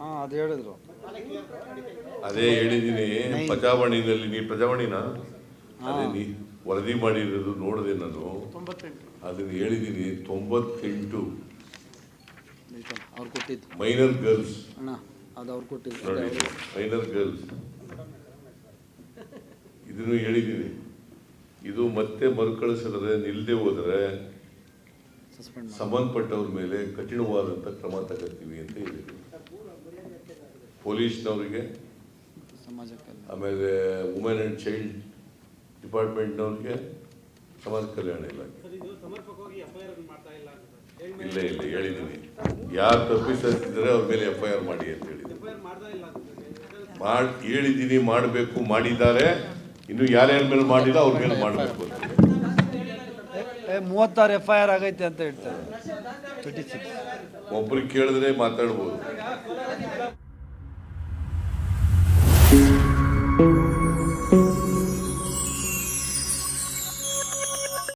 ಹಾಂ ಅದು ಹೇಳಿದ್ರು. ಅದೇ ಹೇಳಿದೀನಿ ಪ್ರಜಾವಾಣಿನಲ್ಲಿ ನೀ ಪ್ರಜಾವಾಣಿನ ಅದೇ ನೀ ವರದಿ ಮಾಡಿರೋದು ನೋಡಿದೆ ನಾನು. ಅದನ್ನ ಹೇಳಿದೀನಿ ತೊಂಬತ್ತೆಂಟು. ಐತಲ್ಲ ಅವ್ರು ಕೊಟ್ಟಿದ್ದು. ಮೈನರ್ ಗರ್ಲ್ಸ್ ಅಣ್ಣ ಅದು ಅವ್ರು ಕೊಟ್ಟಿದ್ದು. ನೋಡಿ ಮೈನರ್ ಗರ್ಲ್ಸ್ ಇದನ್ನು ಹೇಳಿದ್ದೀನಿ ಇದು ಮತ್ತೆ ಮರುಕಳಿಸಿದ್ರೆ ನಿಲ್ಲದೆ ಹೋದರೆ ಸಂಬಂಧಪಟ್ಟವ್ರ ಮೇಲೆ ಕಠಿಣವಾದಂಥ ಕ್ರಮ ತಗೋತೀವಿ ಅಂತ ಹೇಳಿದ್ರು. ಪೊಲೀಸ್ನವರಿಗೆ ಆಮೇಲೆ ವುಮೆನ್ ಆ್ಯಂಡ್ ಚೈಲ್ಡ್ ಡಿಪಾರ್ಟ್ಮೆಂಟ್ನವ್ರಿಗೆ ಸಮಾಜ ಕಲ್ಯಾಣ ಇಲಾಖೆ. ಇಲ್ಲ ಇಲ್ಲ ಹೇಳಿದ್ದೀನಿ. ಯಾರು ತಪ್ಪಿಸಿದ್ರೆ ಅವ್ರ ಮೇಲೆ ಎಫ್ ಐ ಆರ್ ಮಾಡಿ ಅಂತ ಹೇಳಿದ್ದೀನಿ ಮಾಡಿ ಹೇಳಿದ್ದೀನಿ ಮಾಡಬೇಕು ಮಾಡಿದ್ದಾರೆ. ಇನ್ನು ಯಾರ್ಯಾರ ಮೇಲೆ ಮಾಡಿಲ್ಲ ಅವ್ರ ಮೇಲೆ ಮಾಡಬೇಕು ಅಂತ. ಮೂವತ್ತಾರು ಎಫ್ ಐ ಆರ್ ಆಗೈತೆ ಅಂತ ಹೇಳ್ತಾರೆ. ಒಬ್ರು ಕೇಳಿದ್ರೆ ಮಾತಾಡ್ಬೋದು.